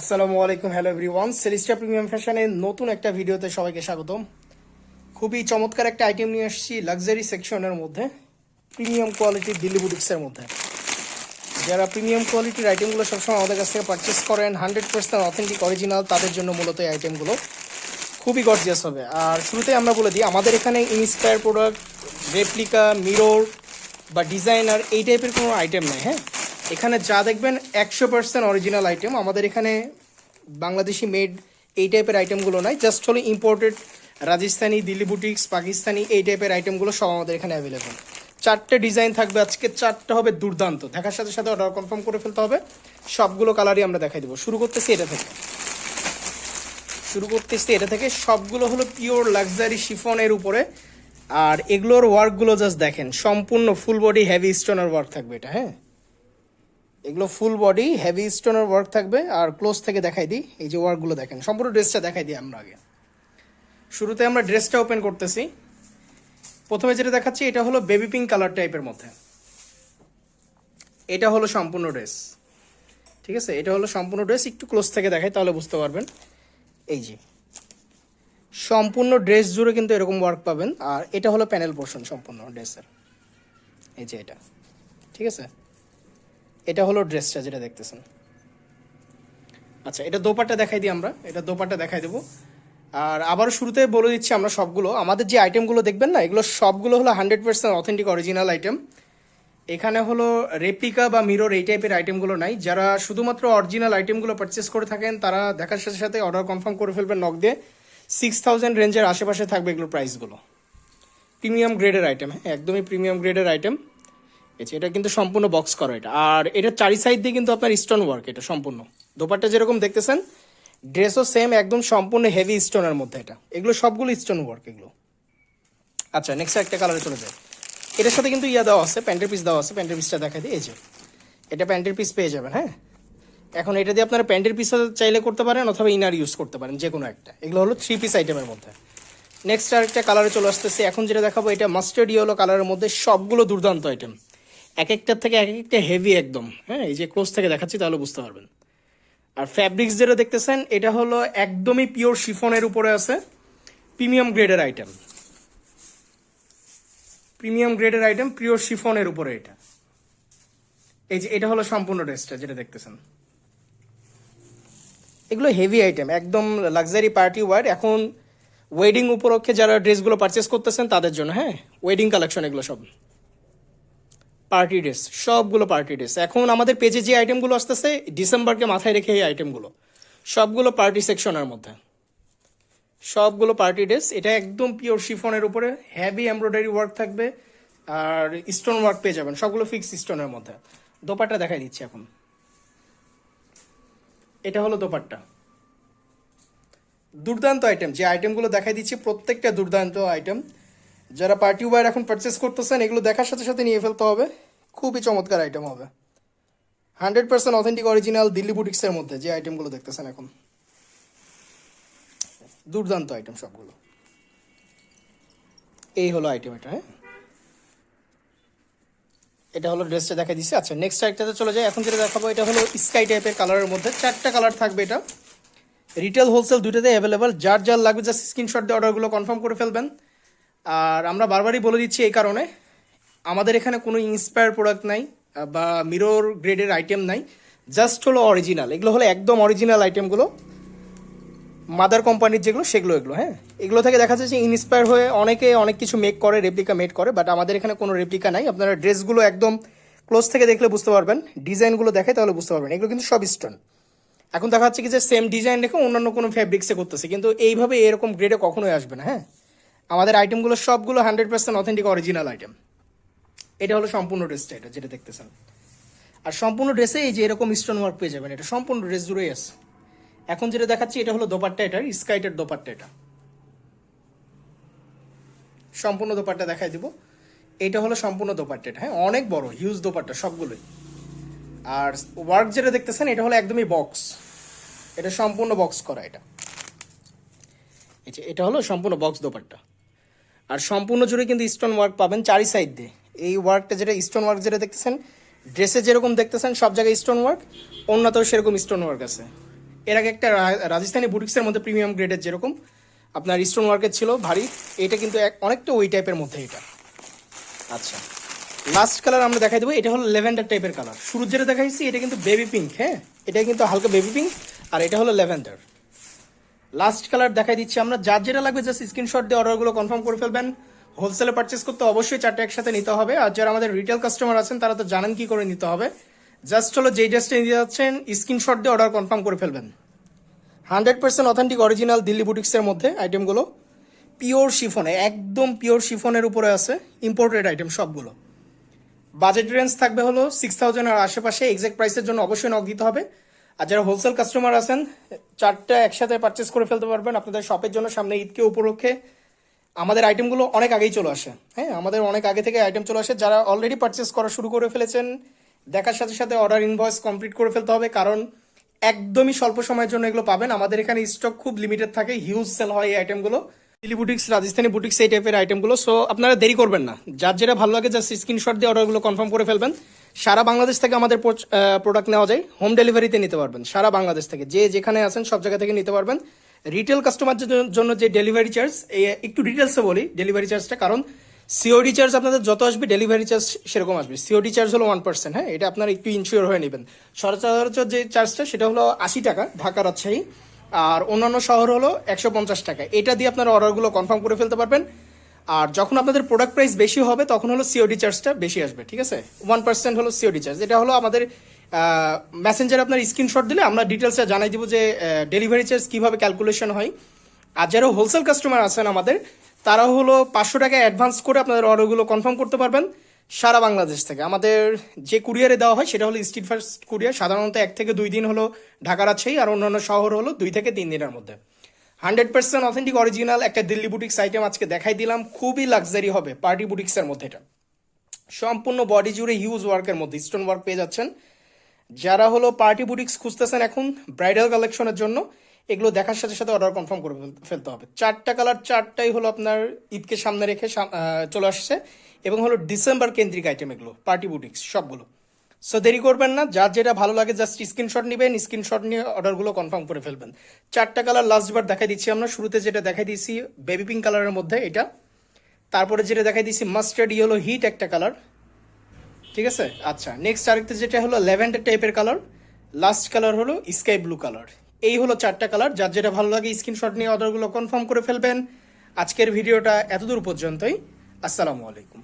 আসসালামু আলাইকুম hello everyone সেলিস্টা premium ফ্যাশনের নতুন একটা ভিডিওতে সবাইকে স্বাগতম। খুবই চমৎকার একটা আইটেম নিয়ে আসছি লাক্সারি সেকশনের মধ্যে প্রিমিয়াম কোয়ালিটির দিল্লি বুটিক্সের মধ্যে। যারা প্রিমিয়াম কোয়ালিটির আইটেমগুলো সবসময় আমাদের কাছ থেকে পারচেস করেন হান্ড্রেড পার্সেন্ট অথেন্টিক অরিজিনাল তাদের জন্য মূলত এই আইটেমগুলো খুবই গর্জিয়াস হবে। আর শুরুতে আমরা বলে দিই, আমাদের এখানে ইনস্পায়ার প্রোডাক্ট রেপ্লিকা মিরর বা ডিজাইনার এই টাইপের কোনো আইটেম নেই হ্যাঁ? এখানে যা দেখবেন, একশো পার্সেন্ট অরিজিনাল আইটেম আমাদের এখানে বাংলাদেশি মেড এই টাইপের আইটেমগুলো নাই জাস্ট হলো ইম্পোর্টেড রাজস্থানি, দিল্লি বুটিক্স পাকিস্তানি এই টাইপের আইটেমগুলো সব আমাদের এখানে অ্যাভেলেবেল চারটে ডিজাইন থাকবে, আজকে চারটা হবে দুর্দান্ত। দেখার সাথে সাথে অর্ডার কনফার্ম করে ফেলতে হবে। সবগুলো কালারই আমরা দেখাই দেবো। শুরু করতেছি এটা থেকে। শুরু করতেছি এটা থেকে। সবগুলো হলো পিওর লাক্সারি শিফনের উপরে। আর এগুলোর ওয়ার্কগুলো জাস্ট দেখেন। সম্পূর্ণ ফুল বডি হেভি স্টোনের ওয়ার্ক থাকবে এটা হ্যাঁ? এগুলো ফুল বডি হেভি স্টোনের ওয়ার্ক থাকবে। আর ক্লোজ থেকে দেখাই দিই, এই যে ওয়ার্কগুলো দেখেন, সম্পূর্ণ ড্রেসটা দেখাই দিই আমরা আগে। শুরুতে আমরা ড্রেসটা ওপেন করতেছি। প্রথমে যেটা দেখাচ্ছি, এটা হলো বেবি পিঙ্ক কালার টাইপের মধ্যে। এটা হলো সম্পূর্ণ ড্রেস ঠিক আছে? এটা হলো সম্পূর্ণ ড্রেস একটু ক্লোজ থেকে দেখাই, তাহলে বুঝতে পারবেন। এই যে। সম্পূর্ণ ড্রেস জুড়ে কিন্তু এরকম ওয়ার্ক পাবেন। আর এটা হলো প্যানেল পোর্শন সম্পূর্ণ ড্রেসের এই যে এটা। ঠিক আছে? এটা হলো ড্রেসটা যেটা দেখতেছেন। আচ্ছা এটা দোপাট্টা দেখাই দিই আমরা। এটা দোপাট্টা দেখাই দেবো। আর আবারও শুরুতে বলে দিচ্ছি আমরা সবগুলো। আমাদের যে আইটেমগুলো দেখবেন না, এগুলো সবগুলো হলো hundred percent authentic original item এখানে হলো রেপ্লিকা বা মিরর এই টাইপের আইটেমগুলো নাই। যারা শুধুমাত্র অরিজিনাল আইটেমগুলো পারচেস করে থাকেন, তারা দেখার সাথে সাথে অর্ডার কনফার্ম করে ফেলবেন নক দিয়ে। সিক্স থাউজেন্ড রেঞ্জের আশেপাশে থাকবে এগুলোর প্রাইসগুলো প্রিমিয়াম গ্রেডের আইটেম হ্যাঁ একদমই প্রিমিয়াম গ্রেডের আইটেম এটা কিন্তু সম্পূর্ণ বক্স করা এটা। আর এটা চারি সাইড দিয়ে কিন্তু আপনার স্টোন ওয়ার্ক এটা সম্পূর্ণ। দোপাট্টা যেরকম দেখতেছেন ড্রেসও সেম একদম সম্পূর্ণ হেভি স্টোনের মধ্যে এটা। এগুলো সবগুলো স্টোন ওয়ার্ক এগুলো। আচ্ছা নেক্সট একটা কালারে চলে যায় এটার সাথে কিন্তু ইয়া দেওয়া আছে প্যান্টের পিস দেওয়া আছে প্যান্টের পিসটা দেখা দিয়ে এই যে। এটা প্যান্টের পিস পেয়ে যাবেন হ্যাঁ? এখন এটা দিয়ে আপনারা প্যান্টের পিস চাইলে করতে পারেন অথবা ইনার ইউজ করতে পারেন যে কোনো একটা। এগুলো হলো থ্রি পিস আইটেমের মধ্যে। নেক্সট আরেকটা কালারে চলে আসতেছে। এখন যেটা দেখাবো, এটা মাস্টার্ড ইয়েলো কালারের মধ্যে সবগুলো দুর্দান্ত আইটেম এক একটার থেকে এক একটা হেভি একদম। হ্যাঁ এই যে ক্লোজ থেকে দেখাচ্ছি, তাহলে বুঝতে পারবেন। আর ফ্যাব্রিক্স যেটা দেখতেছেন, এটা হলো একদমই পিওর শিফনের উপরে আছে প্রিমিয়াম গ্রেডের আইটেম প্রিমিয়াম গ্রেডের আইটেম পিওর শিফনের উপরে এটা। এই যে, এটা হলো সম্পূর্ণ ড্রেসটা যেটা দেখতেছেন। এগুলো হেভি আইটেম একদম লাক্সারি পার্টি ওয়ার এখন ওয়েডিং উপলক্ষে যারা ড্রেসগুলো পারচেস করতেছেন, তাদের জন্য হ্যাঁ ওয়েডিং কালেকশন এগুলো সব। পার্টি ড্রেস সবগুলো পার্টি ড্রেস এখন আমাদের পেজে যে আইটেমগুলো আসতেছে ডিসেম্বরকে মাথায় রেখে এই আইটেমগুলো সবগুলো পার্টি সেকশনের মধ্যে। সবগুলো পার্টি ড্রেস এটা একদম পিওর শিফনের উপরে হেভি এমব্রয়ডারি ওয়ার্ক থাকবে, আর স্টোন ওয়ার্ক পেয়ে যাবেন, সবগুলো ফিক্স স্টোনের মধ্যে। দোপাট্টা দেখাই দিচ্ছি এখন। এটা হলো দোপাট্টা। দুর্দান্ত আইটেম যে আইটেমগুলো দেখাই দিচ্ছি, প্রত্যেকটা দুর্দান্ত আইটেম যারা পার্টি ওয়ার এখন পারচেস করতেছেন, এগুলো দেখার সাথে সাথে নিয়ে ফেলতে হবে। খুবই চমৎকার আইটেম হবে। Hundred percent authentic original Delhi বুটিক্সের মধ্যে যে আইটেমগুলো দেখতেছেন এখন। দুর্দান্ত আইটেম সবগুলো। এই হলো আইটেম এটা হ্যাঁ? এটা হলো ড্রেসটা দেখা দিচ্ছে। আচ্ছা নেক্সট আইটেমে চলে যায় এখন যেটা দেখাবো, এটা হলো স্কাই টাইপের কালারের মধ্যে চারটা কালার থাকবে এটা। রিটেল হোলসেল দুটোতে অ্যাভেলেবেল যার যার লাগবে জাস্ট স্ক্রিনশট দিয়ে অর্ডারগুলো কনফার্ম করে ফেলবেন। আর আমরা বারবারই বলে দিচ্ছি এই কারণে আমাদের এখানে কোনো ইন্সপায়ার প্রোডাক্ট নাই বা মিরর গ্রেডের আইটেম নাই জাস্ট হলো অরিজিনাল এগুলো হলো একদম অরিজিনাল আইটেমগুলো মাদার কোম্পানির যেগুলো, সেগুলো এগুলো হ্যাঁ। এগুলো থেকে দেখা যাচ্ছে ইন্সপায়ার হয়ে অনেকে অনেক কিছু মেক করে রেপ্লিকা মেড করে বাট আমাদের এখানে কোনো রেপ্লিকা নাই। আপনারা ড্রেসগুলো একদম ক্লোজ থেকে দেখলে বুঝতে পারবেন। ডিজাইনগুলো দেখে তাহলে বুঝতে পারবেন। এগুলো কিন্তু সব স্টোন এখন দেখা যাচ্ছে কি যে সেম ডিজাইন রেখে অন্যান্য কোনো ফ্যাব্রিক্সে করতেছে, কিন্তু এইভাবে এরকম গ্রেডে কখনোই আসবে না হ্যাঁ। আমাদের আইটেমগুলো সবগুলো hundred percent authentic original item এটা হলো সম্পূর্ণ ড্রেসটা, এটা যেটা দেখতেছেন। আর সম্পূর্ণ ড্রেসে এই যে এরকম স্টোন ওয়ার্ক পেয়ে যাবেন, এটা সম্পূর্ণ ড্রেস জুড়েই আছে। এখন যেটা দেখাচ্ছি, এটা হলো দোপাট্টা এটার স্কাইটের দোপাট্টা এটা। সম্পূর্ণ দোপাট্টা দেখাই দিব। এটা হলো সম্পূর্ণ দোপাট্টা এটা হ্যাঁ অনেক বড় হিউজ দোপাট্টা, সবগুলোই। আর ওয়ার্ক যেটা দেখতেছেন, এটা হলো একদমই বক্স এটা সম্পূর্ণ বক্স করা এটা। এটা হলো সম্পূর্ণ বক্স দোপাট্টা। আর সম্পূর্ণ জুড়ে কিন্তু স্টোন ওয়ার্ক পাবেন চারি সাইড দিয়ে। এই ওয়ার্কটা যেটা স্টোন ওয়ার্ক যেটা দেখতেছেন ড্রেসে যেরকম দেখতেছেন, সব জায়গায় স্টোন ওয়ার্ক অন্যতেও সেরকম স্টোন ওয়ার্ক আছে। এর আগে একটা রাজস্থানি বুটিক্সের মধ্যে প্রিমিয়াম গ্রেডের যেরকম, আপনার স্টোন ওয়ার্কের ছিল ভারী, এটা কিন্তু এক- অনেকটা ওই টাইপের মধ্যে এটা। আচ্ছা লাস্ট কালার আমরা দেখাই দেবো, এটা হলো লেভেন্ডার টাইপের কালার শুরু যেটা দেখাইছি, এটা কিন্তু বেবি পিঙ্ক হ্যাঁ? এটা কিন্তু হালকা বেবি পিঙ্ক আর এটা হলো লেভেন্ডার লাস্ট কালার দেখাই দিচ্ছি আমরা, যার যেটা লাগবে জাস্ট স্ক্রিনশট দিয়ে অর্ডারগুলো কনফার্ম করে ফেলবেন। হোলসেলে পারচেস করতে অবশ্যই চারটে একসাথে নিতে হবে। আর যারা আমাদের রিটেল কাস্টমার আছেন, তারা তো জানেন কি করে নিতে হবে। জাস্ট হলো যেই ড্রেসটা নিতে যাচ্ছেন স্ক্রিনশট দিয়ে অর্ডার কনফার্ম করে ফেলবেন। Hundred percent authentic original Delhi বুটিক্সের মধ্যে আইটেমগুলো পিওর শিফনে একদম পিওর শিফনের উপরে আছে ইম্পোর্টেড আইটেম সবগুলো। বাজেট রেঞ্জ থাকবে হলো সিক্স থাউজেন্ড আর আশেপাশে এক্সাক্ট প্রাইসের জন্য অবশ্যই নক দিতে হবে। আর যারা হোলসেল কাস্টমার আছেন, চারটা একসাথে পারচেস করে ফেলতে পারবেন। আপনাদের শপের জন্য সামনে ঈদকে উপলক্ষে আমাদের আইটেমগুলো অনেক আগেই চলে আসে। হ্যাঁ আমাদের অনেক আগে থেকে আইটেম চলে আসে, যারা অলরেডি পারচেস করা শুরু করে ফেলেছেন, দেখার সাথে সাথে অর্ডার ইনভয়েস কমপ্লিট করে ফেলতে হবে, কারণ একদমই স্বল্প সময়ের জন্য এগুলো পাবেন। আমাদের এখানে স্টক খুব লিমিটেড থাকে হিউজ সেল হয় এই আইটেমগুলো দিল্লি বুটিক্স রাজস্থানি বুটিক্স এই টাইপের আইটেমগুলো সো আপনারা দেরি করবেন না। যার যেটা ভালো লাগে জাস্ট স্ক্রিনশট দিয়ে অর্ডারগুলো কনফার্ম করে ফেলবেন। সারা বাংলাদেশ থেকে আমাদের প্রোডাক্ট নেওয়া যায় হোম ডেলিভারিতে নিতে পারবেন, সারা বাংলাদেশ থেকে। যে যেখানে আছেন সব জায়গা থেকে নিতে পারবেন। রিটেল কাস্টমারদের জন্য যে ডেলিভারি চার্জ একটু ডিটেলসে বলি ডেলিভারি চার্জটা কারণ সিওডি চার্জ আপনাদের যত আসবে ডেলিভারি চার্জ সেরকম আসবে। সিওডি চার্জ হলো ওয়ান পার্সেন্ট হ্যাঁ? এটা আপনারা একটু ইনশিওর হয়ে নেবেন। সচরাচর যে চার্জটা সেটা হলো আশি টাকা, ঢাকা রাজশাহী। আর অন্যান্য শহর হলো একশো পঞ্চাশ টাকা। এটা দিয়ে আপনারা অর্ডারগুলো কনফার্ম করে ফেলতে পারবেন। আর যখন আপনাদের প্রোডাক্ট প্রাইস বেশি হবে, তখন হলো সিওডি চার্জটা বেশি আসবে, ঠিক আছে? ওয়ান পার্সেন্ট হলো সিওডি চার্জ এটা হলো আমাদের মেসেঞ্জারে আপনার স্ক্রিনশট দিলে আমরা ডিটেলসে জানাই দিব যে ডেলিভারি চার্জ কীভাবে ক্যালকুলেশন হয়। আর যারা হোলসেল কাস্টমার আছেন আমাদের, তারা হলো পাঁচশো টাকা অ্যাডভান্স করে আপনাদের অর্ডারগুলো কনফার্ম করতে পারবেন সারা বাংলাদেশ থেকে। আমাদের যে কুরিয়ারে দেওয়া হয়, সেটা হলো স্ট্রিট ফার্স্ট কুরিয়ার সাধারণত এক থেকে দুই দিন হলো ঢাকা, রাজশাহী আর অন্যান্য শহর হলো দুই থেকে তিন দিনের মধ্যে। হান্ড্রেড পার্সেন্ট অথেন্টিক অরিজিনাল একটা দিল্লি বুটিক্স আইটেম আজকে দেখাই দিলাম। খুবই লাক্সারি হবে পার্টি বুটিক্সের মধ্যে এটা। সম্পূর্ণ বডি জুড়ে হিউজ ওয়ার্কের মধ্যে স্টোন ওয়ার্ক পেয়ে যাচ্ছেন। যারা হলো পার্টি বুটিক্স খুঁজতেছেন এখন, ব্রাইডাল কালেকশনের জন্য, এগুলো দেখার সাথে সাথে অর্ডার কনফার্ম করে ফেলতে হবে। চারটা কালার চারটাই হলো আপনার ঈদকে সামনে রেখে চলে আসছে, এবং হলো ডিসেম্বর কেন্দ্রিক আইটেম এগুলো, পার্টি বুটিক্স, সবগুলো। সো দেরি করবেন না, যার যেটা ভালো লাগে জাস্ট স্ক্রিনশট নেবেন স্ক্রিনশট নিয়ে অর্ডারগুলো কনফার্ম করে ফেলবেন। চারটা কালার লাস্ট বার দেখাই দিচ্ছি আমরা, শুরুতে যেটা দেখাই দিয়েছি বেবি পিঙ্ক কালারের মধ্যে এটা। তারপরে যেটা দেখাই দিচ্ছি মাস্টার্ড ইয়েলো হিট একটা কালার ঠিক আছে? আচ্ছা নেক্সট আরেকটা যেটা হলো ল্যাভেন্ডার টাইপের কালার লাস্ট কালার হলো স্কাই ব্লু কালার এই হলো চারটা কালার যার যেটা ভালো লাগে স্ক্রিনশট নিয়ে অর্ডারগুলো কনফার্ম করে ফেলবেন। আজকের ভিডিওটা এতদূর পর্যন্তই, আসসালামু আলাইকুম।